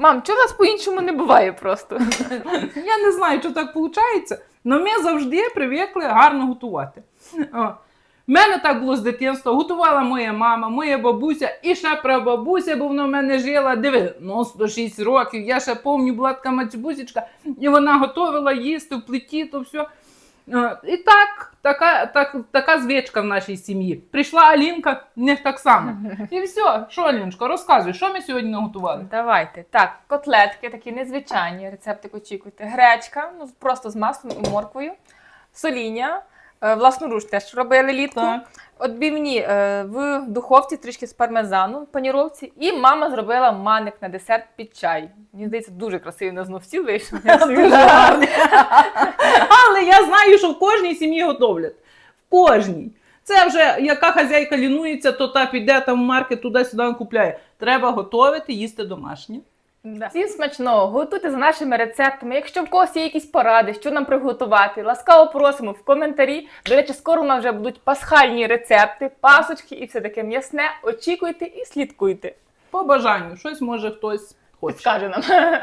Мам, чого нас по-іншому не буває просто? Я не знаю, чи так виходить, але ми завжди привикли гарно готувати. О. В мене так було з дитинства. Готувала моя мама, моя бабуся і ще прабабуся, бо вона в мене жила 96 років. Я ще пам'ятаю, була така мацюбусечка, і вона готувала їсти в плиті, то все. Е, І так, така, так, така звичка в нашій сім'ї. Прийшла Алінка, в них так само. І все, що, Аліночка, розказуй, що ми сьогодні наготували? Давайте. Так, котлетки такі незвичайні. Рецептик очікуйте. Гречка, ну просто з маслом і морквою, соління. е, Власноруч теж робили літку. Так. Отбивні е, в духовці трішки з пармезану в паніровці. І мама зробила маник на десерт під чай. Мені здається, дуже красивий на знов стіл вийшов. Дуже гарний. Але я знаю, що в кожній сім'ї готовлять. В кожній. Це вже яка хазяйка лінується, то та піде там в маркет туди-сюди купляє. Треба готувати, їсти домашнє. Да. Всім смачного, готуйте за нашими рецептами. Якщо в когось є якісь поради, що нам приготувати, ласкаво просимо в коментарі. До речі, скоро у нас вже будуть пасхальні рецепти, пасочки і все таке м'ясне. Очікуйте і слідкуйте. По бажанню, щось може хтось хоче. Скаже нам.